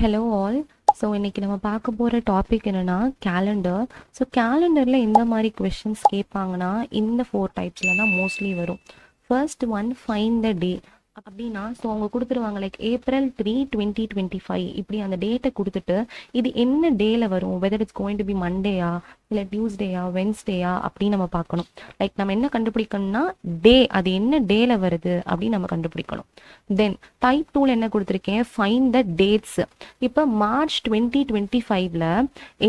Hello all so இன்றைக்கி நம்ம பார்க்க போகிற டாபிக் என்னன்னா கேலண்டர் ஸோ கேலண்டரில் எந்த மாதிரி கொஷின்ஸ் கேட்பாங்கன்னா இந்த ஃபோர் டைப்ஸில் தான் மோஸ்ட்லி வரும். First one find the day அப்படின்னா ஸோ அவங்க கொடுத்துருவாங்க like April three twenty twenty five இப்படி அந்த டேட்டை கொடுத்துட்டு இது என்ன டேல வரும்? Whether it's going to be மண்டேயா இல்லை டியூஸ்டேயா வென்ஸ்டேயா அப்படின்னு நம்ம பார்க்கணும். லைக் நம்ம என்ன கண்டுபிடிக்கணும்னா டே அது என்ன டேல வருது அப்படின்னு நம்ம கண்டுபிடிக்கணும். தென் டைப் டூல் என்ன கொடுத்துருக்கேன்? ஃபைன் த டேட்ஸ் இப்போ மார்ச் டுவெண்ட்டி டுவெண்ட்டி ஃபைவ்ல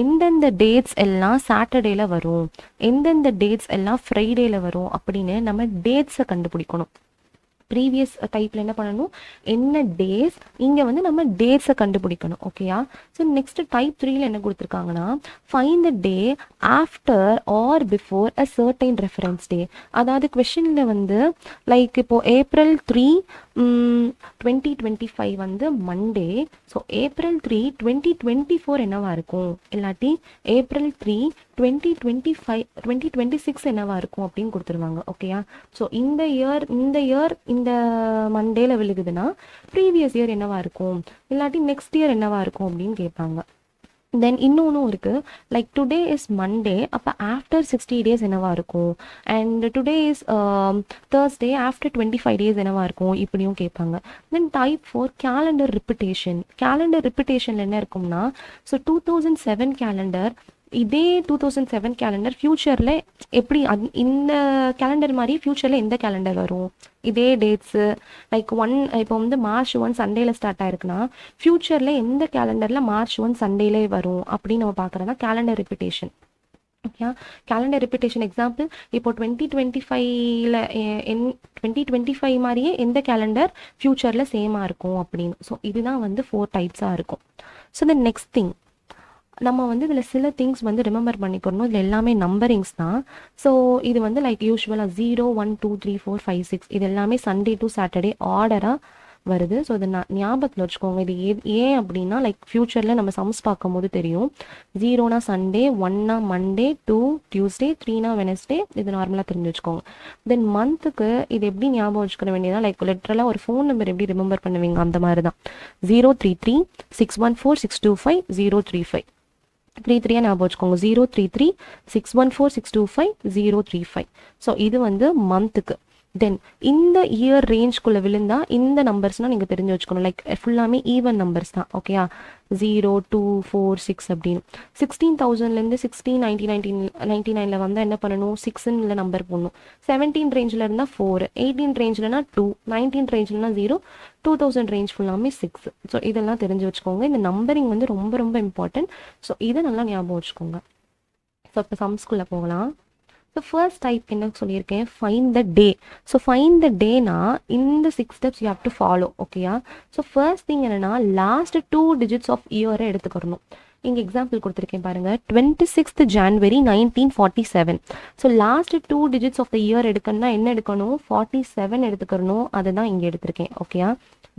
எந்தெந்த டேட்ஸ் எல்லாம் சாட்டர்டேல வரும்? எந்தெந்த டேட்ஸ் எல்லாம் ஃப்ரைடேல வரும்? அப்படின்னு நம்ம டேட்ஸை கண்டுபிடிக்கணும். ப்ரீவியஸ் டைப்பில் என்ன பண்ணணும்? என்ன டேஸ் இங்கே வந்து நம்ம டேட்ஸை கண்டுபிடிக்கணும் ஓகேயா ஸோ நெக்ஸ்ட் டைப் த்ரீயில் என்ன கொடுத்துருக்காங்கன்னா find the day after or before a certain reference day அதாவது கொஷின்ல வந்து லைக் இப்போ April three twenty twenty five வந்து Monday so April three twenty twenty four என்னவா இருக்கும்? இல்லாட்டி April three twenty twenty five twenty twenty six என்னவா இருக்கும் அப்படின்னு கொடுத்துருவாங்க ஓகேயா ஸோ இந்த இயர் இந்த இயர் இந்த மண்டேல விழுகுதுன்னா ப்ரீவியஸ் இயர் என்னவா இருக்கும்? இல்லாட்டி நெக்ஸ்ட் இயர் என்னவா இருக்கும் அப்படின்னு கேட்பாங்க. தென் இன்னொன்றும் இருக்கு. லைக் டுடே இஸ் மண்டே அப்போ ஆஃப்டர் சிக்ஸ்டி டேஸ் என்னவா இருக்கும்? And today is Thursday after twenty five days என்னவா இருக்கும்? இப்படியும் கேட்பாங்க. Then type four calendar repetition calendar ரிப்பிட்டேஷனில் என்ன இருக்கும்னா so two thousand seven calendar இதே டூ தௌசண்ட் செவன் கேலண்டர் ஃப்யூச்சரில் எப்படி அந் இந்த கேலண்டர் மாதிரி ஃப்யூச்சரில் எந்த கேலண்டர் வரும்? இதே டேட்ஸு லைக் ஒன் இப்போ வந்து மார்ச் ஒன் சண்டேல ஸ்டார்ட் ஆயிருக்குன்னா ஃப்யூச்சரில் எந்த கேலண்டரில் மார்ச் ஒன் சண்டேலே வரும்? அப்படின்னு நம்ம பார்க்குறதா calendar repetition okay calendar repetition example இப்போ டுவெண்ட்டி டுவெண்ட்டி ஃபைவ்ல என் டுவெண்ட்டி டுவெண்ட்டி ஃபைவ் மாதிரியே எந்த கேலண்டர் ஃப்யூச்சரில் சேமாக இருக்கும் அப்படின்னு. ஸோ இதுதான் வந்து ஃபோர் டைப்ஸாக இருக்கும். ஸோ த நெக்ஸ்ட் திங் நம்ம வந்து இதில் சில திங்ஸ் வந்து ரிமெம்பர் பண்ணிக்கணும். இதில் எல்லாமே நம்பரிங்ஸ் தான். ஸோ இது வந்து லைக் யூஸ்வலாக zero one two three four five six இது எல்லாமே சண்டே டு சாட்டர்டே ஆர்டராக வருது. ஸோ இதை நான் ஞாபகத்தில் வச்சுக்கோங்க. இது ஏ ஏன் அப்படின்னா லைக் ஃப்யூச்சரில் நம்ம சம்ஸ் பார்க்கும்போது தெரியும். ஜீரோனா சண்டே ஒன்னா மண்டே டூ டியூஸ்டே த்ரீனா வெனஸ்டே இது நார்மலாக தெரிஞ்சு வச்சுக்கோங்க. தென் மந்த்துக்கு இது எப்படி ஞாபகம் வச்சுக்க வேண்டியதா லைக் லிட்டரலாக ஒரு ஃபோன் நம்பர் எப்படி ரிமெம்பர் பண்ணுவீங்க அந்த மாதிரி தான் zero three three six one four six two five zero three five three த்ரீயாக ஞாபகம் வச்சுக்கோங்க. Zero three three six one four six two five zero three five so இது வந்து மந்த்துக்கு தென் இந்த இயர் ரேஞ்ச்குள்ளே விழுந்தா இந்த நம்பர்ஸ்னால் நீங்கள் தெரிஞ்சு வச்சுக்கணும். லைக் ஃபுல்லாமே ஈவன் நம்பர்ஸ் தான். ஓகேயா ஜீரோ டூ ஃபோர் சிக்ஸ் அப்படின்னு. சிக்ஸ்டீன் தௌசண்ட்லேருந்து சிக்ஸ்டீன் நைன்டி நைன்டீன் நைன்டி நைனில் வந்தால் என்ன பண்ணணும்? சிக்ஸ்ன்னு நம்பர் போடணும். செவன்டீன் ரேஞ்சில் இருந்தால் ஃபோர் எயிட்டீன் ரேஞ்சில்னா டூ நைன்டீன் ரேஞ்சில்னா ஜீரோ டூ தௌசண்ட் ரேஞ்ச் ஃபுல்லாமே சிக்ஸ் ஸோ இதெல்லாம் தெரிஞ்சு வச்சுக்கோங்க. இந்த நம்பரிங் வந்து ரொம்ப ரொம்ப இம்பார்ட்டன்ட் ஸோ இதை நல்லா ஞாபகம் வச்சுக்கோங்க. ஸோ இப்போ சம்ஸ்குள்ளே போகலாம். இப்போ ஃபர்ஸ்ட் டைப் என்ன சொல்லியிருக்கேன்? Find the day so find the டேனா இந்த six steps you have to follow ஓகேயா ஸோ ஃபர்ஸ்ட் திங் என்னன்னா லாஸ்ட் டூ டிஜிட்ஸ் ஆஃப் இயரை எடுத்துக்கிறணும். இங்கே எக்ஸாம்பிள் கொடுத்துருக்கேன் பாருங்கள் twenty sixth January nineteen forty seven so last two digits of the year எடுக்கணும்னா என்ன எடுக்கணும்? ஃபார்ட்டி செவன் எடுத்துக்கணும் அதை தான் இங்கே எடுத்திருக்கேன். ஓகேயா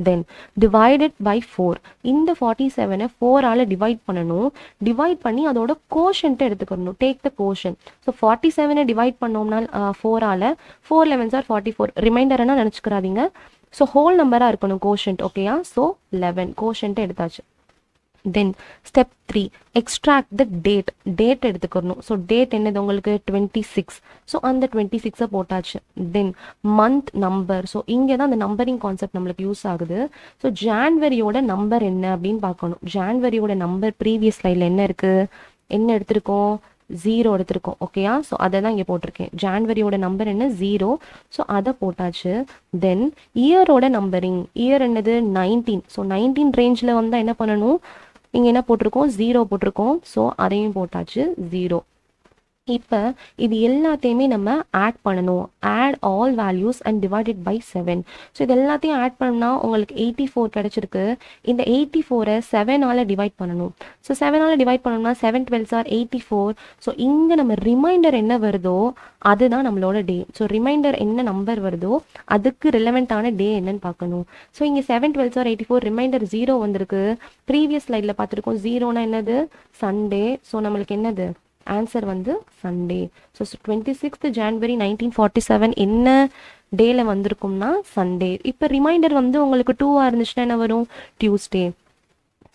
தென் டிவைடட் பை ஃபோர் இந்த ஃபார்ட்டி செவனை ஃபோரால் டிவைட் பண்ணணும். டிவைட் பண்ணி அதோட கோஷன்ட்டு எடுத்துக்கணும் take the quotient so forty செவனை divide பண்ணோம்னா ஃபோரால் four elevens are forty four ரிமைண்டர்னா நினச்சிக்கிறாதீங்க ஸோ ஹோல் நம்பராக இருக்கணும் கோஷன்ட் ஓகேயா ஸோ லெவன் கோஷன்ட்டு எடுத்தாச்சு. Then step three extract the date date எடுத்துக்கணும் ஸோ டேட் என்னது உங்களுக்கு? டுவெண்ட்டி சிக்ஸ் ஸோ அந்த டுவெண்ட்டி சிக்ஸை போட்டாச்சு. தென் மந்த் நம்பர் ஸோ இங்கே தான் அந்த நம்பரிங் கான்செப்ட் நம்மளுக்கு யூஸ் ஆகுது. ஸோ ஜான்வரியோட நம்பர் என்ன அப்படின்னு பார்க்கணும். ஜான்வரியோட நம்பர் ப்ரீவியஸ் லைனில் என்ன இருக்குது என்ன எடுத்திருக்கோம்? ஜீரோ எடுத்திருக்கோம். ஓகேயா ஸோ அதை தான் இங்கே போட்டிருக்கேன். ஜான்வரியோட நம்பர் என்ன? ஜீரோ ஸோ அதை போட்டாச்சு. தென் இயரோட நம்பரிங் இயர் என்னது? நைன்டீன் ஸோ நைன்டீன் ரேஞ்சில் வந்தால் என்ன பண்ணணும்? இங்கே என்ன போட்டிருக்கோம்? ஜீரோ போட்டிருக்கோம். ஸோ அதையும் போட்டாச்சு. ஜீரோ இப்போ இது எல்லாத்தையுமே நம்ம ஆட் பண்ணணும். Add all values and divided by seven so இது எல்லாத்தையும் ஆட் பண்ணால் உங்களுக்கு எயிட்டி ஃபோர் கிடச்சிருக்கு. இந்த எயிட்டி ஃபோரை செவனால் டிவைட் பண்ணணும். ஸோ செவனால் டிவைட் பண்ணணும்னா seven twelves are eighty four so இங்கே நம்ம ரிமைண்டர் என்ன வருதோ அதுதான் நம்மளோட டே ஸோ ரிமைண்டர் என்ன நம்பர் வருதோ அதுக்கு ரிலவெண்ட்டான டே என்னன்னு பார்க்கணும். ஸோ இங்கே seven twelves are eighty four remainder zero வந்திருக்கு ப்ரீவியஸ் ஸ்லைடில் பார்த்துருக்கோம். ஜீரோனா என்னது? சண்டே ஸோ நம்மளுக்கு என்னது? ஆன்சர் வந்து Sunday so twenty sixth January nineteen forty seven என்ன டேல வந்திருக்கும்னா சண்டே இப்போ ரிமைண்டர் வந்து உங்களுக்கு டூவாக இருந்துச்சுன்னா என்ன வரும்? டியூஸ்டே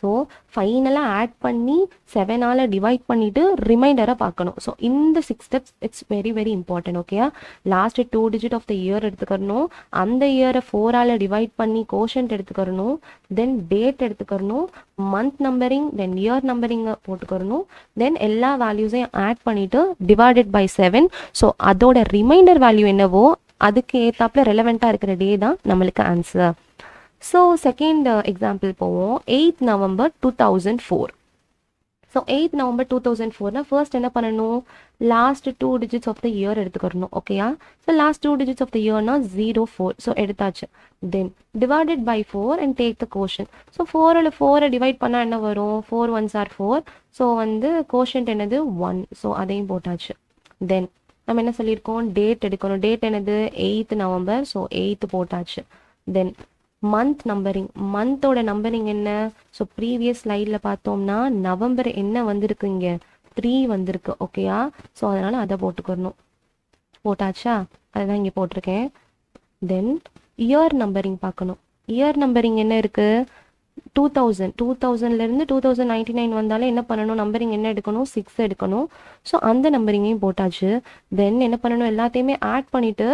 ஸோ ஃபைனலாக ஆட் பண்ணி செவனால் டிவைட் பண்ணிவிட்டு ரிமைண்டரை பார்க்கணும். ஸோ இந்த six steps it's very very important ஓகேயா last two digit of the year எடுத்துக்கணும் அந்த இயரை ஃபோரால் டிவைட் பண்ணி கோஷன்ட் எடுத்துக்கணும் தென் டேட் எடுத்துக்கணும் மந்த் நம்பரிங் தென் இயர் நம்பரிங்கை போட்டுக்கணும் தென் எல்லா வேல்யூஸையும் ஆட் பண்ணிவிட்டு டிவைடட் பை செவன் ஸோ அதோட ரிமைண்டர் வேல்யூ என்னவோ அதுக்கு ஏற்றாப்புல ரெலவெண்ட்டாக இருக்கிற டே தான் நம்மளுக்கு ஆன்சர் ஸோ செகண்ட் எக்ஸாம்பிள் போவோம் eighth November two thousand four so eighth November two thousand ஃபோர்னா first என்ன பண்ணணும்? Last two digits of the year எடுத்துக்கணும் ஓகேயா so last two digits of the இயர்னா zero four so எடுத்தாச்சு. Then divided by four and take the quotient so ஃபோரில் ஃபோரை divide பண்ணால் என்ன வரும்? Four ones are four so வந்து கோஷன்ட் என்னது? ஒன் ஸோ அதையும் போட்டாச்சு. தென் நம்ம என்ன சொல்லியிருக்கோம்? டேட் எடுக்கணும். டேட் என்னது? எயித் நவம்பர் ஸோ எயித்து போட்டாச்சு. தென் மந்த் நம்பரிங் மந்தோட நம்பரிங் என்ன? ஸோ ப்ரீவியஸ் ஸ்லைடில் பார்த்தோம்னா நவம்பர் என்ன வந்திருக்கு இங்கே த்ரீ வந்திருக்கு ஓகேயா ஸோ அதனால் அதை போட்டுக்கணும் போட்டாச்சா? அதுதான் இங்கே போட்டிருக்கேன். தென் இயர் நம்பரிங் பார்க்கணும். இயர் நம்பரிங் என்ன இருக்குது டூ தௌசண்ட் டூ தௌசண்ட்லேருந்து டூ தௌசண்ட் நைன்டி நைன் வந்தாலும் என்ன பண்ணணும்? நம்பரிங் என்ன எடுக்கணும்? சிக்ஸ் எடுக்கணும். ஸோ அந்த நம்பரிங்கையும் போட்டாச்சு. தென் என்ன பண்ணணும்? எல்லாத்தையுமே ஆட் பண்ணிவிட்டு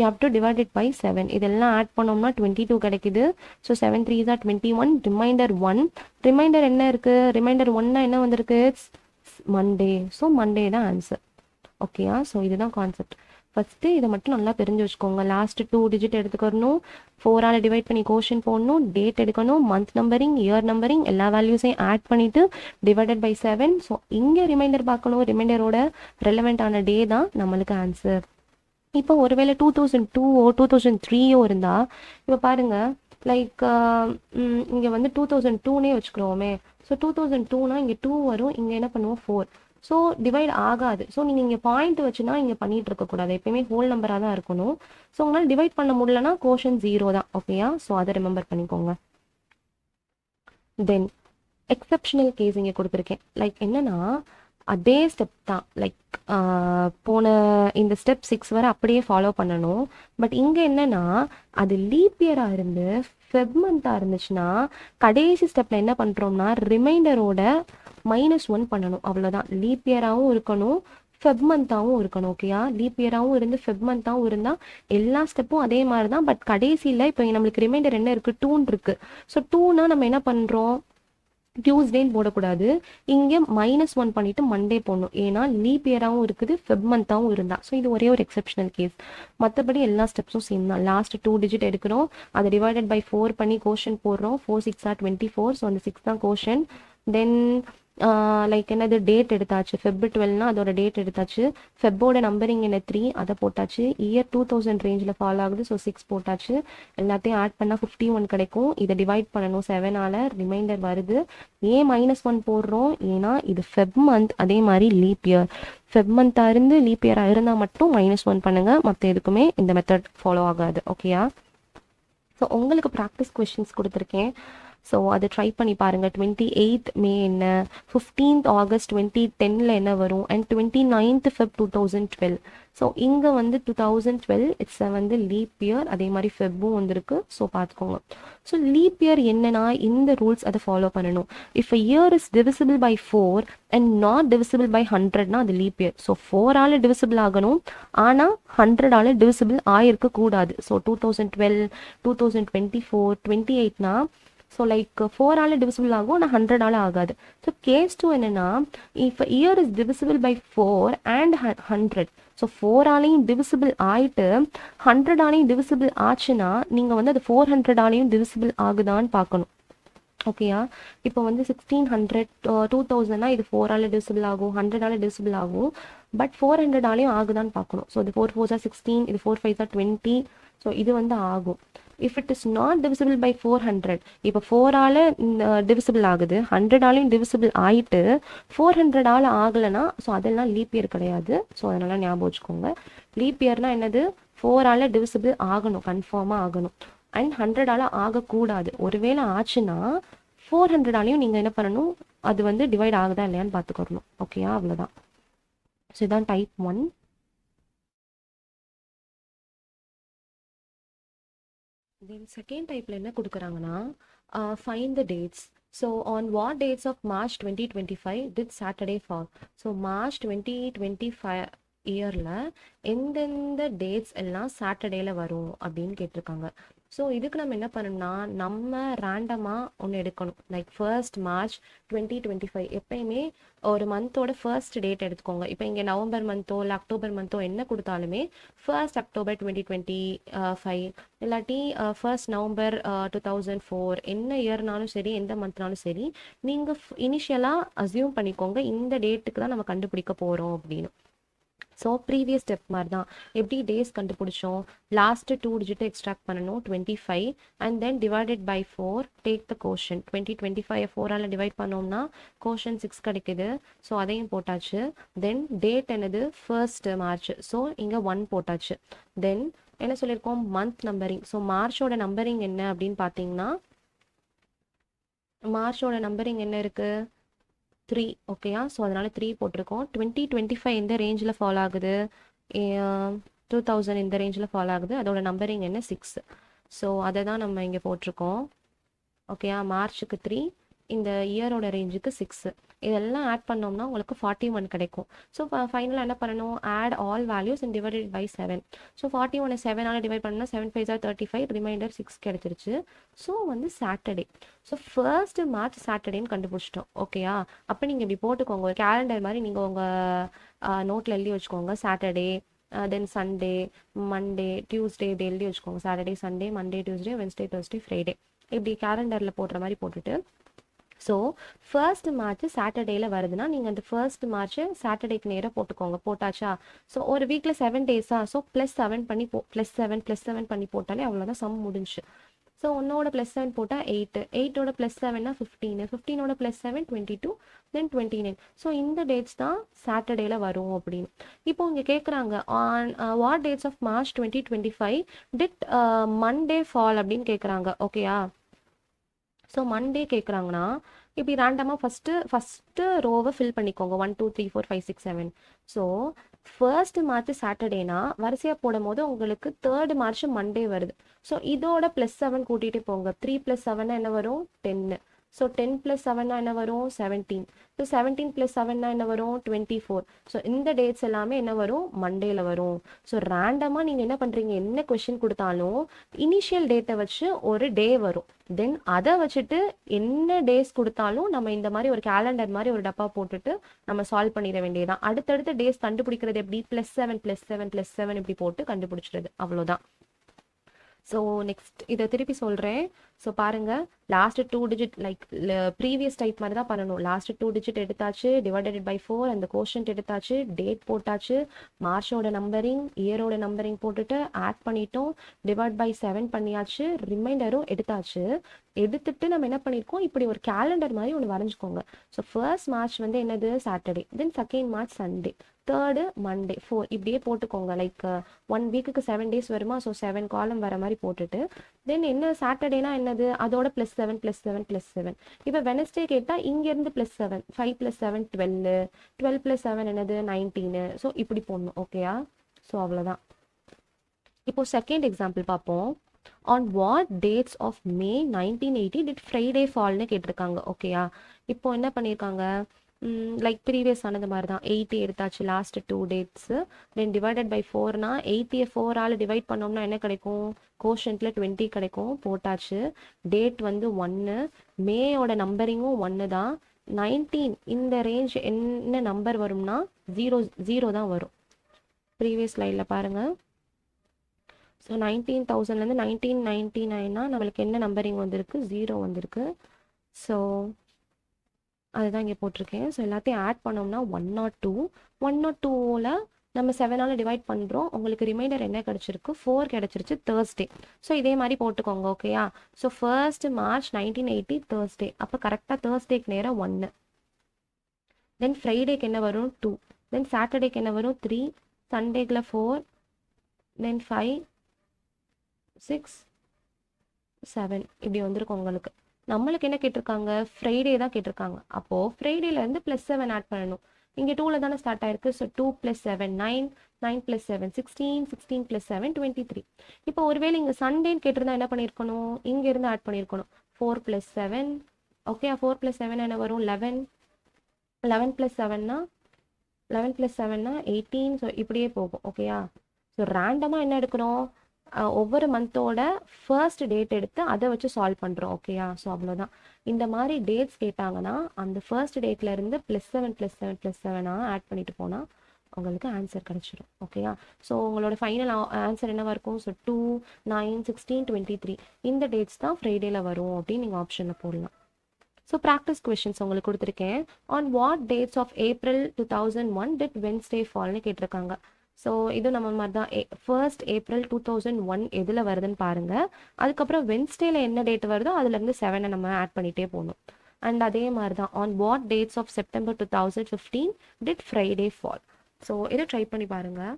you have to divided by seven இதெல்லாம் ஆட் பண்ணோம்னா டுவெண்ட்டி டூ கிடைக்குது. ஸோ செவன் த்ரீ தான் twenty one remainder one remainder என்ன இருக்குது ரிமைண்டர் ஒன்னா என்ன வந்திருக்கு? மண்டே ஸோ மண்டே தான் ஆன்சர் ஓகேயா ஸோ இதுதான் கான்செப்ட் ஃபஸ்ட்டு இதை மட்டும் நல்லா தெரிஞ்சு வச்சுக்கோங்க. லாஸ்ட் டூ டிஜிட் எடுத்துக்கணும். ஃபோரால் டிவைட் பண்ணி கோஷன் போடணும். டேட் எடுக்கணும். மந்த் நம்பரிங் இயர் நம்பரிங் எல்லா வேல்யூஸையும் ஆட் பண்ணிவிட்டு டிவைடட் பை செவன் ஸோ இங்கே ரிமைண்டர் பார்க்கணும். ரிமைண்டரோட ரெலவெண்ட்டான டே தான் நம்மளுக்கு ஆன்சர் இப்போ ஒருவேளை டூ தௌசண்ட் டூவோ டூ தௌசண்ட் த்ரீயோ இருந்தால் இப்போ பாருங்கள் லைக் இங்கே வந்து டூ தௌசண்ட் டூனே வச்சுக்கிறோமே. ஸோ டூ தௌசண்ட் டூனா இங்கே டூ வரும் இங்கே என்ன பண்ணுவோம் ஃபோர் ஸோ டிவைட் ஆகாது. ஸோ நீங்கள் இங்கே பாயிண்ட் வச்சுனா இங்கே பண்ணிட்டு இருக்கக்கூடாது எப்பயுமே ஹோல் நம்பராக தான் இருக்கணும். ஸோ உங்களால் டிவைட் பண்ண முடியலனா கோஷன் ஜீரோ தான் ஓகேயா ஸோ அதை ரிமெம்பர் பண்ணிக்கோங்க. தென் எக்ஸப்ஷனல் கேஸ் இங்கே கொடுத்துருக்கேன். லைக் என்னன்னா அதே ஸ்டெப் தான். லைக் போன இந்த ஸ்டெப் சிக்ஸ் வரை அப்படியே ஃபாலோ பண்ணணும். பட் இங்கே என்னன்னா அது லீப் இயராக இருந்து ஃபெப் மந்தாக இருந்துச்சுன்னா கடைசி ஸ்டெப்பில் என்ன பண்ணுறோம்னா ரிமைண்டரோட மைனஸ் ஒன் பண்ணணும். அவ்வளோதான் லீப் இயராகவும் இருக்கணும் ஃபெப் மந்தாகவும் இருக்கணும் ஓகேயா லீப் இயராகவும் இருந்து ஃபெப் மந்த்தாகவும் இருந்தால் எல்லா ஸ்டெப்பும் அதே மாதிரி தான் பட் கடைசியில் இப்போ நம்மளுக்கு ரிமைண்டர் என்ன இருக்குது டூன் இருக்குது ஸோ டூனா நம்ம என்ன பண்ணுறோம் டியூஸ்டேன்னு போடக்கூடாது. இங்கே மைனஸ் ஒன் பண்ணிட்டு மண்டே போடணும். ஏன்னா லீப் இயராகவும் இருக்குது ஃபெப் மந்தாகவும் இருந்தா. ஸோ இது ஒரே ஒரு எக்ஸப்ஷனல் கேஸ் மற்றபடி எல்லா ஸ்டெப்ஸும் சேம் தான். லாஸ்ட் டூ டிஜிட் எடுக்கிறோம். அதை டிவைடட் பை ஃபோர் பண்ணி கோஷன் போடுறோம். Four six or twenty four so அந்த சிக்ஸ் தான் கோஷன் தென் லைக் என்னது டேட் எடுத்தாச்சு. ஃபெப் டுவெல்னா அதோட டேட் எடுத்தாச்சு. ஃபெப்போட நம்பரிங் என்ன த்ரீ அதை போட்டாச்சு. இயர் டூ தௌசண்ட் ரேஞ்சில் ஃபாலோ ஆகுது. ஸோ சிக்ஸ் போட்டாச்சு. எல்லாத்தையும் ஆட் பண்ணால் ஃபிஃப்டி ஒன் கிடைக்கும். இதை டிவைட் பண்ணணும். செவனால் ரிமைண்டர் வருது. ஏன் மைனஸ் ஒன் போடுறோம். ஏன்னா இது ஃபெப் மந்த் அதே மாதிரி லீப் இயர் ஃபெப் மந்த்தாக இருந்து லீப் இயராக இருந்தால் மட்டும் மைனஸ் ஒன் பண்ணுங்கள் மற்ற எதுக்குமே இந்த மெத்தட் ஃபாலோ ஆகாது. ஓகேயா ஸோ உங்களுக்கு ப்ராக்டிஸ் கொஷின்ஸ் கொடுத்துருக்கேன். ஸோ அதை ட்ரை பண்ணி பாருங்கள். டுவெண்ட்டி எயித் மே என்ன? ஃபிஃப்டீன்த் ஆகஸ்ட் டுவெண்ட்டி டென்னில் என்ன வரும்? And twenty ninth Feb two thousand twelve so இங்கே வந்து டூ தௌசண்ட் டுவெல் இட்ஸ் வந்து லீப் இயர் அதே மாதிரி ஃபெப்பும் வந்திருக்கு. ஸோ பார்த்துக்கோங்க. ஸோ லீப் இயர் என்னன்னா இந்த ரூல்ஸ் அதை ஃபாலோ பண்ணணும். If a year is divisible by four and not divisible by ஹண்ட்ரட்னா அது லீப் இயர் ஸோ ஃபோரால் டிவிசிபிள் ஆகணும். ஆனால் ஹண்ட்ரடால் டிவிசிபிள் ஆயிருக்க கூடாது. So two thousand twelve two thousand twenty four twenty எயிட்னா so like ஃபோரால் டிவிசிபிள் ஆகும் ஆனால் ஹண்ட்ரடால் ஆகாது. ஸோ கேஸ் டூ என்னென்னா if year is divisible by four and hundred so ஃபோராலையும் divisible ஆயிட்டு ஹண்ட்ரடாலையும் டிவிசிபிள் ஆச்சுன்னா நீங்கள் வந்து அது ஃபோர் ஹண்ட்ரடாலையும் டிவிசிபிள் ஆகுதான்னு பார்க்கணும். ஓகேயா இப்போ வந்து சிக்ஸ்டீன் ஹண்ட்ரட் டூ தௌசண்ட்னா இது ஃபோரால் டிவிசிபிள் ஆகும் ஹண்ட்ரடால் டிவிசிபிள் ஆகும் பட் ஃபோர் ஹண்ட்ரடாலையும் ஆகுதான்னு பார்க்கணும். ஸோ இது ஃபோர் ஃபோர் சிக்ஸ்டீன் இது ஃபோர் ஃபைவ் டுவெண்ட்டி ஸோ இது வந்து ஆகும். If it is not divisible by four hundred இப்போ ஃபோரால் டிவிசிபிள் ஆகுது. ஹண்ட்ரடாலையும் டிவிசிபிள் ஆயிட்டு ஃபோர் ஹண்ட்ரடால் ஆகலைன்னா ஸோ அதெல்லாம் லீப் இயர் கிடையாது. ஸோ அதனால் ஞாபகம் வச்சுக்கோங்க. லீப் இயர்னால் என்னது? ஃபோரால் டிவிசிபிள் ஆகணும் கன்ஃபார்மாக ஆகணும். அண்ட் ஹண்ட்ரடால் ஆகக்கூடாது. ஒருவேளை ஆச்சுன்னா ஃபோர் ஹண்ட்ரடாலையும் நீங்கள் என்ன பண்ணணும்? அது வந்து டிவைட் ஆகுதா இல்லையான்னு பார்த்துக்கணும் ஓகேயா அவ்வளோதான் ஸோ இதான் டைப் ஒன் தென் செகண்ட் டைப்பில் என்ன கொடுக்குறாங்கன்னா find the dates so on what dates of March twenty twenty five did Saturday fall so March twenty twenty five இயரில் எந்தெந்த டேட்ஸ் எல்லாம் சாட்டர்டேல வரும் அப்படின்னு கேட்டிருக்காங்க. ஸோ இதுக்கு நம்ம என்ன பண்ணணும்னா நம்ம ரேண்டமாக ஒன்று எடுக்கணும். Like first March twenty twenty five எப்பயுமே ஒரு மந்தோட ஃபர்ஸ்ட் டேட் எடுத்துக்கோங்க. இப்போ இங்கே நவம்பர் மந்தோ இல்லை அக்டோபர் மந்தோ என்ன கொடுத்தாலுமே first October twenty twenty five இல்லாட்டி first November two thousand four என்ன இயர்னாலும் சரி எந்த மந்த்னாலும் சரி நீங்கள் இனிஷியலாக அசியூம் பண்ணிக்கோங்க. இந்த டேட்டுக்கு தான் நம்ம கண்டுபிடிக்க போகிறோம் அப்படின்னு. ஸோ ப்ரீவியஸ் ஸ்டெப் மாதிரி தான். எப்படி டேஸ் கண்டுபிடிச்சோம்? லாஸ்ட்டு டூ டிஜிட் எக்ஸ்ட்ராக்ட் பண்ணணும் twenty five and then divided by four take the quotient twenty twenty five ஃபோரால் divide பண்ணோம்னா கோஷன் சிக்ஸ் கிடைக்குது. ஸோ அதையும் போட்டாச்சு. தென் டேட் என்னது? First March. ஸோ இங்கே ஒன் போட்டாச்சு. தென் என்ன சொல்லியிருக்கோம்? மந்த் நம்பரிங் ஸோ மார்ச்சோட நம்பரிங் என்ன அப்படின்னு பார்த்தீங்கன்னா மார்ச்சோட நம்பரிங் என்ன இருக்குது த்ரீ ஓகேயா ஸோ அதனால் த்ரீ போட்டிருக்கோம். டுவெண்ட்டி டுவெண்ட்டி ஃபைவ் எந்த ரேஞ்சில் ஃபாலோ ஆகுது. டூ தௌசண்ட் இந்த ரேஞ்சில் ஃபாலோ ஆகுது. அதோட நம்பரிங் என்ன? சிக்ஸ் ஸோ அதை தான் நம்ம இங்கே போட்டிருக்கோம். ஓகேயா மார்ச்சுக்கு த்ரீ இந்த இயரோட ரேஞ்சுக்கு சிக்ஸு இதெல்லாம் ஆட் பண்ணோம்னா உங்களுக்கு ஃபார்ட்டி ஒன் கிடைக்கும் ஸோ ஃபைனலாக என்ன பண்ணணும்? Add all values in divided by seven so forty one செவனால் divide பண்ணால் seven five or thirty five remainder six கிடைச்சிருச்சு. ஸோ வந்து சாட்டர்டே ஸோ ஃபர்ஸ்ட் மார்ச் சாட்டர்டேன்னு கண்டுபிடிச்சிட்டோம். ஓகேயா அப்போ நீங்கள் இப்படி போட்டுக்கோங்க. ஒரு கேலண்டர் மாதிரி நீங்கள் உங்கள் நோட்டில் எழுதி வச்சுக்கோங்க. Saturday then Sunday Monday Tuesday இப்படி எழுதி வச்சுக்கோங்க. Saturday Sunday Monday Tuesday Wednesday Thursday Friday இப்படி கேலண்டரில் போடுற மாதிரி போட்டுட்டு ஸோ ஃபர்ஸ்ட் மார்ச் சாட்டர்டேல வருதுன்னா நீங்கள் அந்த ஃபர்ஸ்ட் மார்ச் சாட்டர்டேக்கு நேராக போட்டுக்கோங்க. போட்டாச்சா? ஸோ ஒரு வீக்கில் செவன் டேஸா ஸோ ப்ளஸ் செவன் பண்ணி போ ப்ளஸ் செவன் ப்ளஸ் செவன் பண்ணி போட்டாலே அவ்வளோதான் சம் முடிஞ்சு ஸோ ஒன்னோட ப்ளஸ் செவன் போட்டால் எயிட்டு எயிட்டோட ப்ளஸ் செவன்னா fifteen ஃபிஃப்டீனோட plus seven twenty two then twenty nine so இந்த டேட்ஸ் தான் சாட்டர்டேல வரும் அப்படின்னு. இப்போ இங்கே கேட்குறாங்க on what dates of March twenty twenty five did Monday fall அப்படின்னு கேட்குறாங்க ஓகேயா ஸோ மண்டே கேட்குறாங்கன்னா இப்படி ரேண்டமாக ஃபஸ்ட்டு ஃபஸ்ட்டு ரோவை ஃபில் பண்ணிக்கோங்க. One two three four five six seven so first March சாட்டர்டேனா வரிசையாக போடும் போது உங்களுக்கு தேர்ட் மார்ச் மண்டே வருது. ஸோ இதோட ப்ளஸ் செவன் கூட்டிகிட்டு போங்க. த்ரீ ப்ளஸ் செவன் என்ன வரும்? டென்னு ஸோ டென் ப்ளஸ் செவன்னா என்ன வரும் செவன்டீன் ஸோ செவன்டீன் ப்ளஸ் செவன்னா என்ன வரும் டுவெண்ட்டி ஃபோர் ஸோ இந்த டேட்ஸ் எல்லாமே என்ன வரும்? மண்டேல வரும். ஸோ ரேண்டமாக நீங்கள் என்ன பண்ணுறீங்க என்ன கொஷின் கொடுத்தாலும் இனிஷியல் டேட்டை வச்சு ஒரு டே வரும். தென் அதை வச்சுட்டு என்ன டேஸ் கொடுத்தாலும் நம்ம இந்த மாதிரி ஒரு கேலண்டர் மாதிரி ஒரு டப்பா போட்டுட்டு நம்ம சால்வ் பண்ணிட வேண்டியதான் அடுத்தடுத்த டேஸ் கண்டுபிடிக்கிறது எப்படி? Plus seven plus seven plus seven இப்படி போட்டு கண்டுபிடிச்சிடுது அவ்வளோதான் ஸோ நெக்ஸ்ட் இதை திருப்பி சொல்கிறேன் ஸோ பாருங்கள் last two digit like previous type மாதிரி தான் பண்ணணும். லாஸ்ட் டூ டிஜிட் எடுத்தாச்சு டிவைடட் பை ஃபோர் அந்த கோஷன்ட் எடுத்தாச்சு டேட் போட்டாச்சு மார்ச்சோட நம்பரிங் இயரோட நம்பரிங் போட்டுட்டு ஆட் பண்ணிட்டோம் டிவைட் பை செவன் பண்ணியாச்சு ரிமைண்டரும் எடுத்தாச்சு. எடுத்துட்டு நம்ம என்ன பண்ணியிருக்கோம் இப்படி ஒரு கேலண்டர் மாதிரி ஒன்று வரைஞ்சிக்கோங்க. ஸோ ஃபர்ஸ்ட் மார்ச் வந்து என்னது? Saturday then second March Sunday third Monday four இப்படியே போட்டுக்கோங்க. லைக் ஒன் வீக்குக்கு செவன் டேஸ் வருமா? ஸோ செவன் காலம் வர மாதிரி போட்டுட்டு. தென் என்ன? சாட்டர்டேனா என்ன? என்னது? அதோட plus seven plus seven plus seven இப்போ வெனஸ்டே கேட்டால் இங்கேருந்து plus seven five plus seven twelve twelve plus seven என்னது? நைன்டீனு ஸோ இப்படி போடணும் ஓகேயா ஸோ அவ்வளோதான் இப்போ செகண்ட் எக்ஸாம்பிள் பார்ப்போம். On what dates of May nineteen eighty did Friday ஃபால்னு கேட்டிருக்காங்க ஓகேயா இப்போ என்ன பண்ணியிருக்காங்க? லைக் ப்ரீவியஸ் ஆனது மாதிரி தான் எயிட்டி எடுத்தாச்சு last two dates then divided by ஃபோர்னா எயிட்டியை ஃபோரால் டிவைட் பண்ணோம்னா என்ன கிடைக்கும்? கோஷன்ட்டில் டுவெண்ட்டி கிடைக்கும் போட்டாச்சு. டேட் வந்து ஒன்று மேயோட நம்பரிங்கும் ஒன்று தான். நைன்டீன் இந்த ரேஞ்ச் என்ன நம்பர் வரும்னா ஜீரோ ஜீரோ தான் வரும். ப்ரீவியஸ் ஸ்லைடில் பாருங்கள் ஸோ நைன்டீன் தௌசண்ட்லேருந்து நைன்டீன் நைன்டி நைன்னா நம்மளுக்கு என்ன நம்பரிங் வந்திருக்கு? ஜீரோ வந்திருக்கு. ஸோ அதுதான் இங்கே போட்டிருக்கேன். ஸோ எல்லாத்தையும் ஆட் பண்ணோம்னா one naught two one naught டூவில் நம்ம செவனால் டிவைட் பண்ணுறோம் உங்களுக்கு ரிமைண்டர் என்ன கிடச்சிருக்கு? ஃபோர் கிடச்சிருச்சு தேர்ஸ்டே ஸோ இதே மாதிரி போட்டுக்கோங்க ஓகேயா so first March nineteen eighty Thursday அப்போ கரெக்டாக தேர்ஸ்டேக்கு நேராக ஒன்று தென் ஃப்ரைடேக்கு என்ன வரும்? டூ தென் சாட்டர்டேக்கு என்ன வரும்? Three சண்டேக்கில் four then five six seven இப்படி வந்திருக்கும் உங்களுக்கு. நம்மளுக்கு என்ன கேட்டிருக்காங்க? ஃப்ரைடே தான் கேட்டிருக்காங்க. அப்போது ஃப்ரைடேலேருந்து ப்ளஸ் செவன் ஆட் பண்ணணும். இங்கே டூவில் தானே ஸ்டார்ட் ஆயிருக்கு. So two plus seven nine nine plus seven sixteen sixteen plus seven twenty three இப்போ ஒருவேளை இங்கே சண்டேன்னு கேட்டிருந்தா என்ன பண்ணியிருக்கணும்? இங்கேருந்து ஆட் பண்ணியிருக்கணும். Four plus seven okay four plus seven என்ன வரும்? லெவன் லெவன் ப்ளஸ் செவன்னா லெவன் ப்ளஸ் செவன்னா எயிட்டீன் ஸோ இப்படியே போகும் ஓகேயா ஸோ ரேண்டமாக என்ன எடுக்கிறோம் ஒவ்வொரு மந்தோட ஃபர்ஸ்ட் டேட் எடுத்து அதை வச்சு சால்வ் பண்ணுறோம் ஓகேயா ஸோ அவ்வளோதான் இந்த மாதிரி டேட்ஸ் கேட்டாங்கன்னா அந்த ஃபர்ஸ்ட் டேட்ல இருந்து plus seven plus seven plus செவனாக add பண்ணிட்டு போனால் உங்களுக்கு ஆன்சர் கிடச்சிரும் ஓகேயா ஸோ உங்களோட ஃபைனல் ஆன்சர் என்னவா இருக்கும்? So two nine sixteen twenty three இந்த டேட்ஸ் தான் ஃப்ரைடேல வரும் அப்படின்னு நீங்கள் ஆப்ஷனில் போடலாம். ஸோ ப்ராக்டிஸ் கொஷின்ஸ் உங்களுக்கு கொடுத்துருக்கேன். On what dates of April two thousand one did Wednesday ஃபால்னு கேட்டிருக்காங்க. ஸோ இது நம்ம மாதிரி தான் a first April two thousand one எதில் வருதுன்னு பாருங்கள் அதுக்கப்புறம் வென்ஸ்டேல என்ன டேட் வருதோ அதுலேருந்து செவனை நம்ம ஆட் பண்ணிகிட்டே போகணும். அண்ட் அதே மாதிரி தான் on what dates of September two thousand fifteen did Friday fall so இதை ட்ரை பண்ணி பாருங்கள்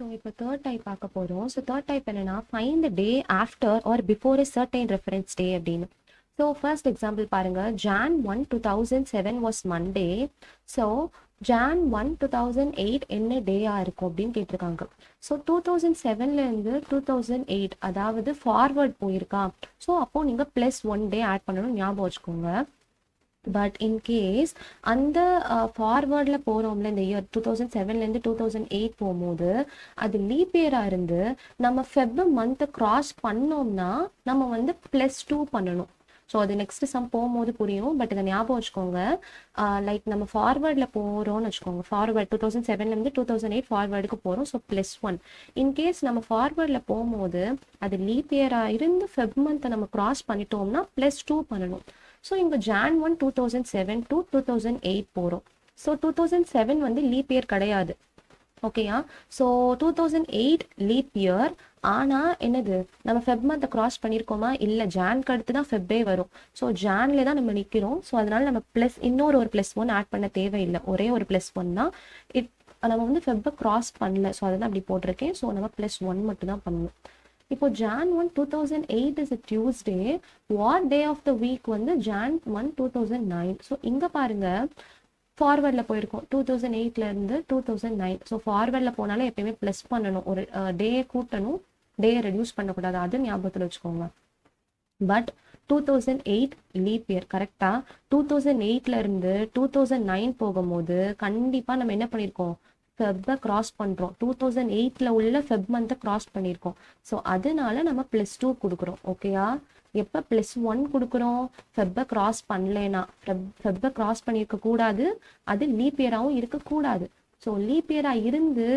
ஸோ இப்போ தேர்ட் டைப் பார்க்க போகிறோம் ஸோ தேர்ட் டைப் என்னென்னா find the day after or before a certain reference day அப்படின்னு. ஸோ ஃபர்ஸ்ட் எக்ஸாம்பிள் பாருங்கள் Jan one two thousand seven was Monday so Jan one two thousand eight என்ன டேயாக இருக்கும் அப்படின்னு கேட்டிருக்காங்க. ஸோ டூ தௌசண்ட் செவன்லேருந்து two thousand eight அதாவது forward போயிருக்கா. ஸோ அப்போது நீங்கள் ப்ளஸ் ஒன் டே ஆட் பண்ணணும் ஞாபகம் வச்சுக்கோங்க. பட் இன்கேஸ் அந்த ஃபார்வர்டில் போகிறோம்ல இந்த இயர் டூ தௌசண்ட் செவன்லேருந்து டூ தௌசண்ட் எயிட் போகும்போது அது லீப் இயராக இருந்து நம்ம ஃபெப் மந்த்தை க்ராஸ் பண்ணோம்னா நம்ம வந்து ப்ளஸ் டூ பண்ணணும். ஸோ அது நெக்ஸ்ட் சம் போகும்போது புரியும். பட் இதை ஞாபகம் வச்சுக்கோங்க. லைக் நம்ம ஃபார்வர்டில் போகிறோம்னு வச்சுக்கோங்க. ஃபார்வர்ட் டூ தௌசண்ட் செவன்லேருந்து டூ தௌசண்ட் எயிட் ஃபார்வர்டுக்கு போகிறோம் ஸோ ப்ளஸ் ஒன் இன்கேஸ் நம்ம ஃபார்வர்டில் போகும்போது அது லீப் இயராக இருந்து ஃபெப் மந்த்தை நம்ம கிராஸ் பண்ணிட்டோம்னா ப்ளஸ் டூ பண்ணணும். ஸோ இங்கே Jan one two thousand seven two two thousand eight போகிறோம் ஸோ டூ தௌசண்ட் செவன் வந்து லீப் இயர் கிடையாது. ஓகேயா so two thousand eight leap year ஆனால் என்னது நம்ம ஃபெப் மந்த்தை கிராஸ் பண்ணியிருக்கோமா இல்லை ஜான்க்கு அடுத்து தான் ஃபெப்பே வரும். ஸோ ஜான்ல தான் நம்ம நிற்கிறோம் ஸோ அதனால நம்ம ப்ளஸ் இன்னொரு ஒரு ப்ளஸ் ஒன் ஆட் பண்ண தேவையில்லை. ஒரே ஒரு ப்ளஸ் ஒன் தான். இட் நம்ம வந்து ஃபெப்பை கிராஸ் பண்ணல. ஸோ அதை தான் அப்படி போட்டிருக்கேன். ஸோ நம்ம ப்ளஸ் ஒன் மட்டும் தான் பண்ணணும். இப்போ Jan one two thousand eight is a Tuesday what day of the week வந்து Jan one two thousand nine so இங்கே பாருங்க. ஃபார்வர்டில் போயிருக்கோம். டூ தௌசண்ட் எயிட்லேருந்து டூ தௌசண்ட் நைன் ஸோ ஃபார்வர்டில் போனாலும் எப்பயுமே ப்ளஸ் பண்ணணும். ஒரு டே கூட்டணும். டே ரெடியூஸ் பண்ணக்கூடாது. அது ஞாபகத்தில் வச்சுக்கோங்க. But two thousand eight leap year கரெக்டாக டூ தௌசண்ட் எயிட்லேருந்து டூ தௌசண்ட் நைன் போகும்போது கண்டிப்பாக நம்ம என்ன பண்ணியிருக்கோம் ஃபெப்பை கிராஸ் பண்ணுறோம் டூ தௌசண்ட் எயிட்டில் உள்ள ஃபெப் மந்த்தை கிராஸ் பண்ணியிருக்கோம் ஸோ அதனால நம்ம ப்ளஸ் டூ கொடுக்குறோம். ஓகேயா எப்போ ப்ளஸ் ஒன் கொடுக்குறோம்? ஃபெப்பை கிராஸ் பண்ணலனா ஃபெப் ஃபெப்பை கிராஸ் பண்ணியிருக்க கூடாது. அது லீப் இயராகவும் இருக்கக்கூடாது ஸோ லீப் இயராக இருந்து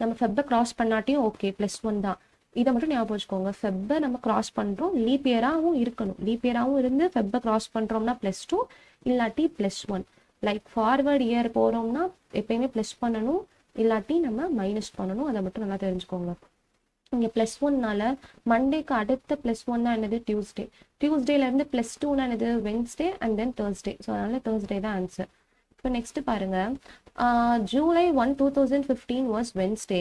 நம்ம ஃபெப்பை கிராஸ் பண்ணாட்டியும் ஓகே ப்ளஸ் ஒன் தான். இதை மட்டும் ஞாபகம் வச்சுக்கோங்க. ஃபெப்பை நம்ம கிராஸ் பண்ணுறோம் லீப் இயராகவும் இருக்கணும். லீப் இயராகவும் இருந்து ஃபெப்பை கிராஸ் பண்ணுறோம்னா ப்ளஸ் டூ இல்லாட்டி plus one like forward year போகிறோம்னா எப்பயுமே ப்ளஸ் பண்ணணும். இல்லாட்டி நம்ம மைனஸ் பண்ணணும். அதை மட்டும் நல்லா தெரிஞ்சுக்கோங்க. இங்கே ப்ளஸ் ஒன்னால மண்டேக்கு அடுத்த ப்ளஸ் ஒன்னா என்னது? டியூஸ்டே டியூஸ்டேலேருந்து ப்ளஸ் டூனா என்னது? Wednesday and then Thursday so அதனால தேர்ஸ்டே தான் ஆன்சர் இப்போ நெக்ஸ்ட் பாருங்க. July one two thousand fifteen was Wednesday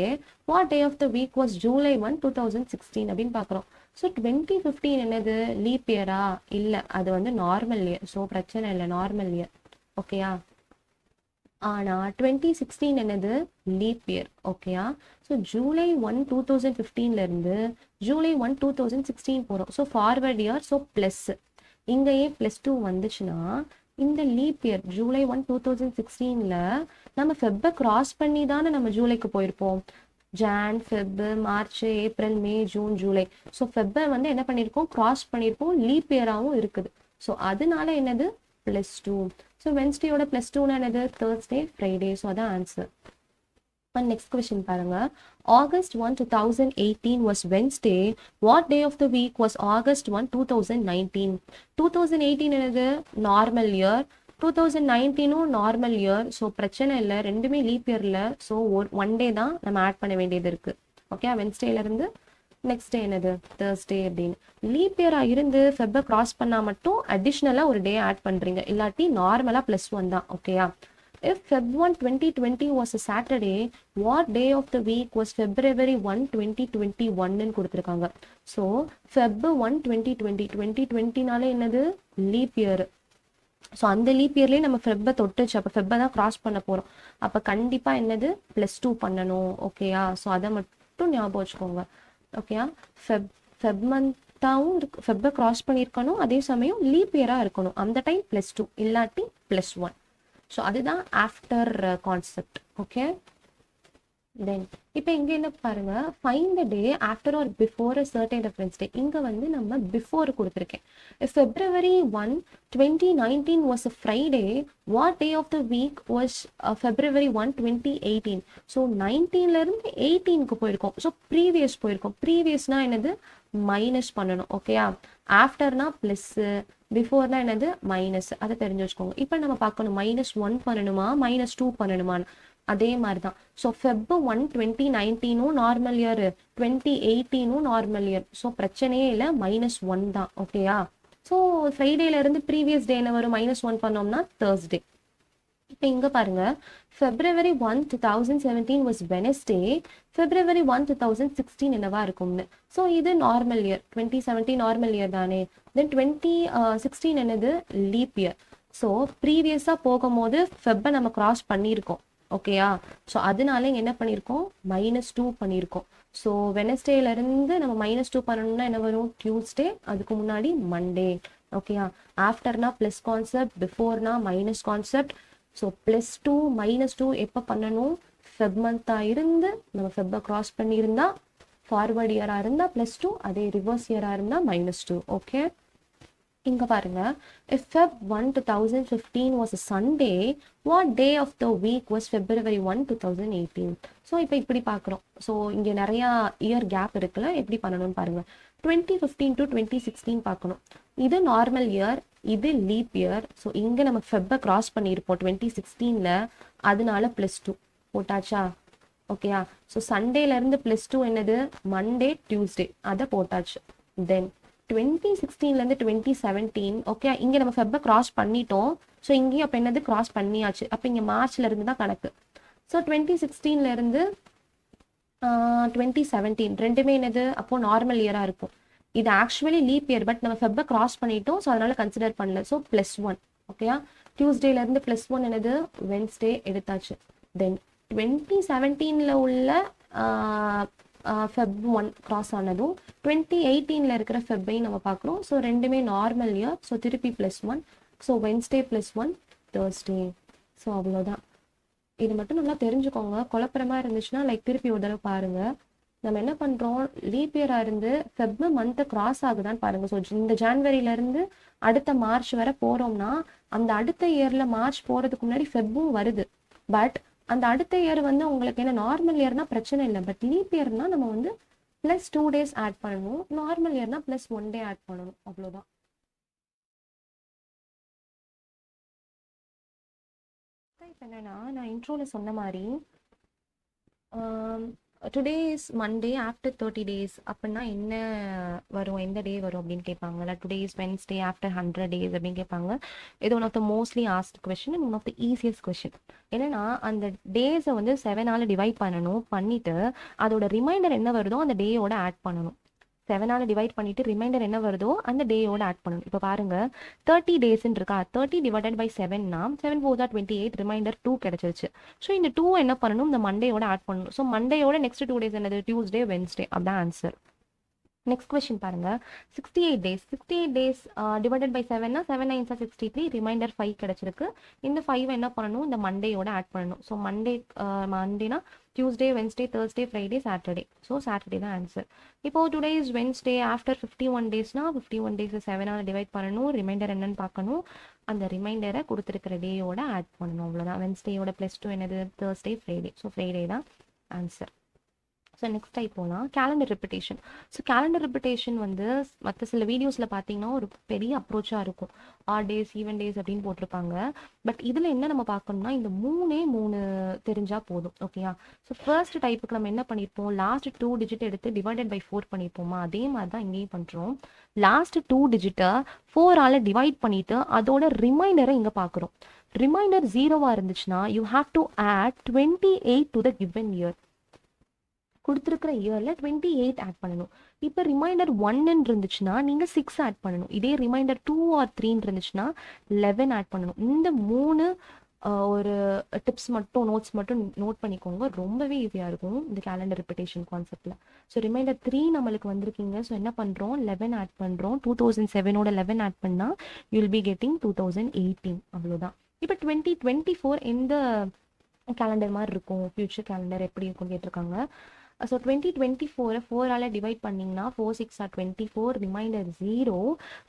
what day of the week was July one two thousand sixteen அப்படின்னு பார்க்குறோம். ஸோ டுவெண்ட்டி ஃபிஃப்டீன் என்னது? Leap இயரா இல்லை அது வந்து நார்மல் இயர் ஸோ பிரச்சனை இல்லை நார்மல் இயர் ஓகேயா ஆனால் டுவெண்ட்டி சிக்ஸ்டீன் என்னது? லீப் இயர் ஓகேயா so July one two thousand ஃபிஃப்டீன்லேருந்து July one two thousand sixteen போகிறோம் so forward year so plus இங்கேயே ப்ளஸ் டூ வந்துச்சுன்னா இந்த leap year July one two thousand சிக்ஸ்டீனில் நம்ம ஃபெப்பை கிராஸ் பண்ணி தானே நம்ம ஜூலைக்கு போயிருப்போம். Jan Feb March April May June July so ஃபெப்பை வந்து என்ன பண்ணியிருக்கோம் கிராஸ் பண்ணியிருப்போம் லீப் இயராகவும் இருக்குது. ஸோ அதனால என்னது? ப்ளஸ் டூ ஸோ வென்ஸ்டேயோட ப்ளஸ் டூனா என்னது? தேர்ஸ்டே ஃப்ரைடே ஸோ அதான் ஆன்சர் அண்ட் நெக்ஸ்ட் கொஸ்டின் பாருங்க. August one two thousand eighteen was Wednesday what day of the week was August one two thousand nineteen two thousand eighteen என்னது? Normal year two thousand நைன்டீனும் normal year so பிரச்சனை இல்லை. ரெண்டுமே leaf இயரில் so ஒரு one day தான் நம்ம add பண்ண வேண்டியது இருக்குது ஓகே வென்ஸ்டேலேருந்து நெக்ஸ்ட் டே என்னது? தேர்ஸ்டே அப்படின்னு. லீப் இயராக இருந்து ஃபெப்பை கிராஸ் பண்ணால் மட்டும் அடிஷ்னலாக ஒரு டே ஆட் பண்ணுறீங்க இல்லாட்டி நார்மலாக ப்ளஸ் ஒன் தான். ஓகேயா if Feb one twenty twenty was a Saturday what day of the week was February one twenty twenty ஒன்னு கொடுத்துருக்காங்க. So Feb one twenty twenty twenty டுவெண்ட்டினாலே என்னது? லீப் இயர் ஸோ அந்த லீப் இயர்லேயே நம்ம ஃபெப்பை தொட்டுச்சு. அப்போ ஃபெப்பை தான் கிராஸ் பண்ண போகிறோம் அப்போ கண்டிப்பாக என்னது? ப்ளஸ் டூ பண்ணணும். ஓகேயா ஸோ அதை மட்டும் ஞாபகம் வச்சுக்கோங்க. ஓகேயா ஃபெப் ஃபெப் மந்த்தாகவும் இருக்கு. ஃபெப்பை கிராஸ் பண்ணியிருக்கணும். அதே சமயம் லீப் இயராக இருக்கணும். அந்த டைம் ப்ளஸ் டூ இல்லாட்டி ப்ளஸ் ஒன் ஸோ அதுதான் ஆஃப்டர் கான்செப்ட் ஓகே தென் இப்போ இங்கே என்ன பாருங்க? Find the day after or before a certain reference day இங்கே வந்து நம்ம பிஃபோர் கொடுத்துருக்கேன். February one twenty nineteen was a Friday what day of the week was February one twenty eighteen so நைன்டீன்லேருந்து எயிட்டீனுக்கு போயிருக்கோம். ஸோ ப்ரீவியஸ் போயிருக்கோம். ப்ரீவியஸ்னா என்னது? Minus பண்ணணும். ஓகேயா ஆஃப்டர்னா ப்ளஸ்ஸு பிஃபோர்னா என்னது? மைனஸ் அதை தெரிஞ்சு வச்சுக்கோங்க. இப்போ நம்ம பார்க்கணும். மைனஸ் ஒன் பண்ணணுமா? மைனஸ் டூ பண்ணணுமான்னு. அதே மாதிரி தான் ஸோ ஃபெப் ஒன் டுவெண்ட்டி நைன்டீனும் நார்மல் இயர் டுவெண்ட்டி எயிட்டீனும் நார்மல் இயர் ஸோ பிரச்சனையே இல்லை. மைனஸ் ஒன் தான். ஓகேயா ஸோ ஃப்ரைடேல இருந்து ப்ரீவியஸ் டே என்ன வரும்? மைனஸ் ஒன் பண்ணோம்னா தேர்ஸ்டே இப்போ இங்கே பாருங்க. February one two thousand seventeen was Wednesday February one two thousand sixteen என்னவா இருக்கும்னு. ஸோ இது normal year twenty seventeen normal year தானே. தென் டுவெண்ட்டி சிக்ஸ்டீன் என்னது? லீப் இயர் ஸோ ப்ரீவியஸாக போகும்போது ஃபெப்பை நம்ம கிராஸ் பண்ணியிருக்கோம். ஓகேயா ஸோ அதனால என்ன பண்ணியிருக்கோம்? மைனஸ் டூ பண்ணியிருக்கோம். ஸோ வெனஸ்டேலேருந்து நம்ம மைனஸ் டூ பண்ணணும்னா என்ன வரும்? டியூஸ்டே அதுக்கு முன்னாடி மண்டே ஓகேயா ஆஃப்டர்னா plus concept பிஃபோர்னா minus concept so plus two minus two எப்போ பண்ணணும்? ஃபெப் மந்த்தாக இருந்து நம்ம ஃபெப்பை கிராஸ் பண்ணியிருந்தா ஃபார்வர்ட் இயராக இருந்தால் ப்ளஸ் டூ அதே ரிவர்ஸ் இயராக இருந்தால் மைனஸ் டூ ஓகே இங்கே பாருங்க. If Feb one two thousand fifteen was a Sunday what day of the week was February one two thousand eighteen so இப்போ இப்படி பார்க்குறோம் ஸோ இங்கே நிறையா இயர் கேப் இருக்குல்ல எப்படி பண்ணணும்னு பாருங்கள் twenty fifteen to twenty sixteen பார்க்கணும் இது நார்மல் இயர் இது லீப் இயர் ஸோ இங்கே நம்ம ஃபெப்பை கிராஸ் பண்ணியிருப்போம் டுவெண்ட்டி சிக்ஸ்டீனில் அதனால ப்ளஸ் டூ போட்டாச்சா? ஓகேயா ஸோ சண்டேலேருந்து ப்ளஸ் டூ என்னது? மண்டே டியூஸ்டே அதை போட்டாச்சு. தென் டுவெண்ட்டி சிக்ஸ்டீன்லேருந்து டுவெண்ட்டி செவன்டீன் ஓகே இங்கே நம்ம ஃபெப்பை கிராஸ் பண்ணிட்டோம். ஸோ இங்கேயும் அப்போ என்னது? கிராஸ் பண்ணியாச்சு. அப்போ இங்கே மார்ச்லேருந்து தான் கணக்கு. ஸோ டுவெண்ட்டி சிக்ஸ்டீன்லேருந்து டுவெண்ட்டி செவன்டீன் ரெண்டுமே என்னது? அப்போது நார்மல் இயராக இருக்கும். இது ஆக்சுவலி லீப் இயர் பட் நம்ம ஃபெப்பை கிராஸ் பண்ணிட்டோம் ஸோ அதனால கன்சிடர் பண்ணல. ஸோ ப்ளஸ் ஒன் ஓகேயா டியூஸ்டேலேருந்து ப்ளஸ் ஒன் என்னது? வென்ஸ்டே எடுத்தாச்சு. தென் டுவெண்ட்டி செவன்டீனில் உள்ள ஃபெப் ஒன் கிராஸ் ஆனதும் டுவெண்ட்டி எயிட்டீனில் இருக்கிற ஃபெப்பையும் நம்ம பார்க்குறோம். ஸோ ரெண்டுமே நார்மல் இயர் ஸோ திருப்பி plus one so Wednesday plus one Thursday so அவ்வளோதான் இது மட்டும் நல்லா தெரிஞ்சுக்கோங்க. குழப்பறமா இருந்துச்சுன்னா லைக் திருப்பி ஒரு தடவை பாருங்கள் நம்ம என்ன பண்றோம்? லீப் இயரா இருந்து ஃபெப் மந்த் கிராஸ் ஆகுதான்னு பாருங்க ஸோ இந்த ஜான்வரில இருந்து அடுத்த மார்ச் வரை போறோம்னா அந்த அடுத்த இயர்ல மார்ச் போறதுக்கு முன்னாடி ஃபெப்பும் வருது. பட் அந்த அடுத்த இயர் வந்து உங்களுக்கு என்ன நார்மல் இயர்னா பிரச்சனை இல்லை. பட் லீப் இயர்னா நம்ம வந்து ப்ளஸ் டூ டேஸ் ஆட் பண்ணணும். நார்மல் இயர்னா ப்ளஸ் ஒன் டே ஆட் பண்ணணும். அவ்வளோதான் இப்போ என்னன்னா நான் இன்ட்ரோவில் சொன்ன மாதிரி today is Monday after thirty days அப்படின்னா என்ன வரும்? எந்த டே வரும் அப்படின்னு கேட்பாங்க இல்லை today is Wednesday after hundred days அப்படின்னு கேட்பாங்க. இது one of the mostly asked question and one of the easiest question என்னன்னா அந்த டேஸை வந்து செவனால் டிவைட் பண்ணணும் பண்ணிட்டு அதோட ரிமைண்டர் என்ன வருதோ அந்த டேயோட ஆட் பண்ணணும். செவனால் டிவைட் பண்ணிட்டு ரிமைண்டர் என்ன வருதோ அந்த டேயோட ஆட் பண்ணணும். இப்போ பாருங்க தேர்ட்டி டேஸ்ன்னு இருக்கா? தேர்ட்டி டிவைடட் பை செவன்னா செவன் ஃபோர் தான் டுவெண்ட்டி எயிட் ரிமைண்டர் டூ கிடைச்சிருச்சு. ஸோ இந்த டூ என்ன பண்ணணும்? இந்த மண்டேயோட ஆட் பண்ணணும். ஸோ மண்டேயோட நெக்ஸ்ட் டூ டேஸ் என்னது? டியூஸ்டே வென்ஸ்டே அதான் ஆன்சர் நெக்ஸ்ட் கொஸ்டின் பாருங்க. Sixty eight days sixty eight days divided by செவன்னா seven நைன்ஸா சிக்ஸ்டி த்ரீ ரிமைண்டர் ஃபைவ் கிடைச்சிருக்கு. இந்த ஃபைவ் என்ன பண்ணணும்? இந்த மண்டேயோட ஆட் பண்ணணும். So Monday மண்டேனா Tuesday Wednesday Thursday Friday Saturday so Saturday தான் ஆன்சர் இப்போ today is Wednesday after fifty one டேஸ்னா fifty one days செவனால் டிவைட் பண்ணணும். ரிமைண்டர் என்னன்னு பார்க்கணும். அந்த ரிமைண்டரை கொடுத்துருக்கிற டேயோட ஆட் பண்ணணும். அவ்வளோதான் வென்ஸ்டேயோட ப்ளஸ் டூ என்னது? தேர்ஸ்டே ஃப்ரைடே ஸோ ஃப்ரைடே தான் ஆன்சர் ஸோ நெக்ஸ்ட் டைப் போகலாம் calendar repetition so calendar repetition வந்து மற்ற சில வீடியோஸில் பார்த்தீங்கன்னா ஒரு பெரிய அப்ரோச்சாக இருக்கும். ஆர் டேஸ் ஈவன் டேஸ் அப்படின்னு போட்டிருப்பாங்க. பட் இதில் என்ன நம்ம பார்க்கணும்னா இந்த மூணே மூணு தெரிஞ்சால் போதும் ஓகேயா ஸோ ஃபர்ஸ்ட் டைப்புக்கு நம்ம என்ன பண்ணியிருப்போம் லாஸ்ட் டூ டிஜிட் எடுத்து டிவைடட் பை ஃபோர் பண்ணியிருப்போமா அதே மாதிரி தான் இங்கேயும் பண்ணுறோம் லாஸ்ட் டூ டிஜிட்டை ஃபோரால் டிவைட் பண்ணிட்டு அதோட ரிமைண்டரை இங்கே பார்க்குறோம் ரிமைண்டர் ஜீரோவாக இருந்துச்சுன்னா you have to add twenty eight to the given year கொடுத்துருக்கிற இயரில் டுவெண்ட்டி எயிட் ஆட் பண்ணணும். இப்போ ரிமைண்டர் ஒன்னு இருந்துச்சுன்னா நீங்கள் சிக்ஸ் ஆட் பண்ணணும். இதே ரிமைண்டர் டூ ஆர் த்ரீன்னு இருந்துச்சுன்னா லெவன் ஆட் பண்ணணும். இந்த மூணு ஒரு டிப்ஸ் மட்டும் நோட்ஸ் மட்டும் நோட் பண்ணிக்கோங்க. ரொம்பவே ஈஸியாக இருக்கும் இந்த கேலண்டர் ரிப்பிட்டேஷன் கான்செப்டில் ஸோ ரிமைண்டர் த்ரீ நம்மளுக்கு வந்திருக்கீங்க. ஸோ என்ன பண்ணுறோம் லெவன் ஆட் பண்ணுறோம் டூ தௌசண்ட் செவனோட லெவன் ஆட் பண்ணால் you'll be getting two thousand eighteen அவ்வளோதான் இப்போ டுவெண்ட்டி டுவெண்ட்டி ஃபோர் எந்த கேலண்டர் மாதிரி இருக்கும்? ஃபியூச்சர் கேலண்டர் எப்படி இருக்கும் கேட்டிருக்காங்க. ஸோ டுவெண்ட்டி டுவெண்ட்டி ஃபோரை ஃபோரால் டிவைட் பண்ணிங்கன்னா four six or twenty four remainder zero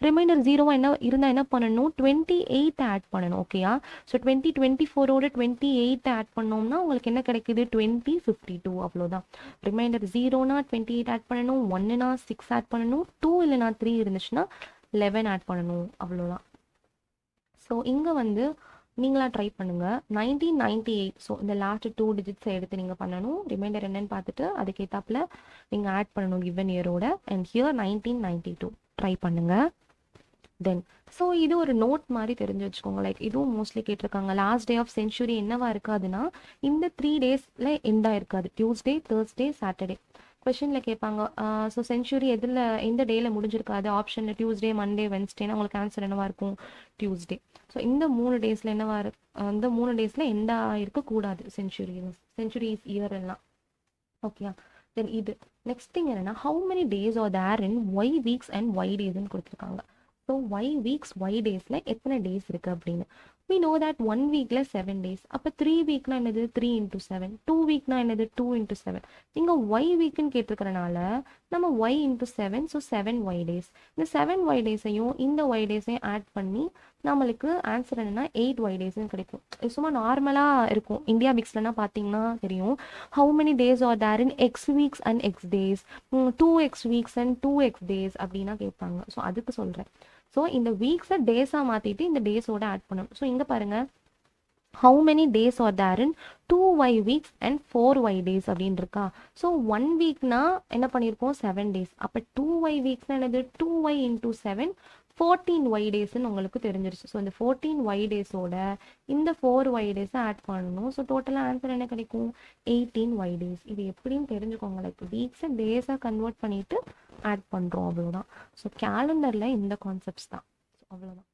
remainder ஜீரோவாக என்ன இருந்தால் என்ன பண்ணணும்? டுவெண்ட்டி எயிட் ஆட் பண்ணணும் ஓகேயா ஸோ டுவெண்ட்டி டுவெண்ட்டி ஃபோரோட டுவெண்ட்டி எயிட் ஆட் பண்ணோம்னா உங்களுக்கு என்ன கிடைக்குது? டுவெண்ட்டி ஃபிஃப்டி டூ அவ்வளோதான். ரிமைண்டர் ஜீரோனா டுவெண்ட்டி எயிட் ஆட் பண்ணணும் ஒன்னுனா சிக்ஸ் ஆட் பண்ணணும் டூ இல்லைனா த்ரீ இருந்துச்சுன்னா லெவன் ஆட் பண்ணணும் அவ்வளோதான். ஸோ இங்கே வந்து நீங்களா ட்ரை பண்ணுங்க. நைன்டீன் நைன்டி எயிட் ஸோ இந்த லாஸ்ட் டூ டிஜிட்ஸை எடுத்து நீங்கள் பண்ணணும். ரிமைண்டர் என்னன்னு பார்த்துட்டு அதுக்கேற்றாப்புல நீங்கள் ஆட் பண்ணணும் given இயரோட and here nineteen ninety two try பண்ணுங்க. தென் ஸோ இது ஒரு நோட் மாதிரி தெரிஞ்சு வச்சுக்கோங்க. லைக் இதுவும் மோஸ்ட்லி கேட்டிருக்காங்க. லாஸ்ட் டே ஆஃப் சென்ச்சுரி என்னவா இருக்காதுன்னா இந்த த்ரீ டேஸில் எண்டாக இருக்காது. டியூஸ்டே தேர்ஸ்டே சாட்டர்டே கொஷனில் கேட்பாங்க ஸோ செஞ்சுரி எதில் எந்த டேயில் முடிஞ்சிருக்காது? ஆப்ஷனில் டியூஸ்டே மண்டே வென்ஸ்டேனா உங்களுக்கு ஆன்சர் என்னவா இருக்கும்? டியூஸ்டே ஸோ இந்த மூணு டேஸில் என்னவா இரு இந்த மூணு டேஸில் எண்டாக இருக்கக்கூடாது செஞ்சுரி சென்ச்சுரிஸ் இயர் எல்லாம். ஓகேயா தென் இது. நெக்ஸ்ட் திங் என்னன்னா how many days are there in Y weeks and Y டேஸ்ன்னு கொடுத்துருக்காங்க. ஸோ ஒய் வீக்ஸ் ஒய் டேஸில் எத்தனை டேஸ் இருக்குது அப்படின்னு? வி நோ தட் ஒன் வீக்கில் செவன் டேஸ் அப்போ த்ரீ வீக்னா என்னது? த்ரீ இன்ட்டு செவன் டூ வீக்னா என்னது? டூ இன்ட்டு செவன் இங்கே ஒய் வீக்குன்னு கேட்டிருக்கிறனால நம்ம Y into seven so seven Y days இந்த செவன் ஒய் டேஸையும் இந்த ஒய் டேஸையும் ஆட் பண்ணி நம்மளுக்கு ஆன்சர் என்னன்னா எயிட் ஒய் டேஸ்னு கிடைக்கும். சும்மா நார்மலாக இருக்கும். இந்தியா பிக்ஸ்லனா பார்த்தீங்கன்னா தெரியும். How many days are there in X weeks and X days two X weeks and two X days அப்படின்னா கேட்பாங்க ஸோ அதுக்கு சொல்கிறேன் ஸோ இந்த வீக்ஸை டேஸாக மாற்றிட்டு இந்த டேஸோட ஆட் பண்ணணும். ஸோ இங்கே பாருங்கள் how many days are there in two Y weeks and four Y days அப்படின்னு இருக்கா? ஸோ ஒன் வீக்னா என்ன பண்ணியிருக்கோம் செவன் டேஸ் அப்போ டூ ஒய் வீக்ஸ்னா என்னது? Two Y into seven fourteen Y டேஸ்ன்னு உங்களுக்கு தெரிஞ்சிருச்சு. ஸோ இந்த ஃபோர்டீன் ஒய் டேஸோட இந்த ஃபோர் ஒய் டேஸை ஆட் பண்ணணும். ஸோ டோட்டலாக ஆன்சர் என்ன கிடைக்கும்? எயிட்டீன் ஒய் டேஸ் இது எப்படின்னு தெரிஞ்சுக்கோங்க லைக் வீக்ஸை டேஸாக கன்வெர்ட் பண்ணிவிட்டு ஆட் பண்ணுறோம் அவ்வளோதான் ஸோ கேலண்டரில் இந்த கான்செப்ட்ஸ் தான். ஸோ அவ்வளோதான்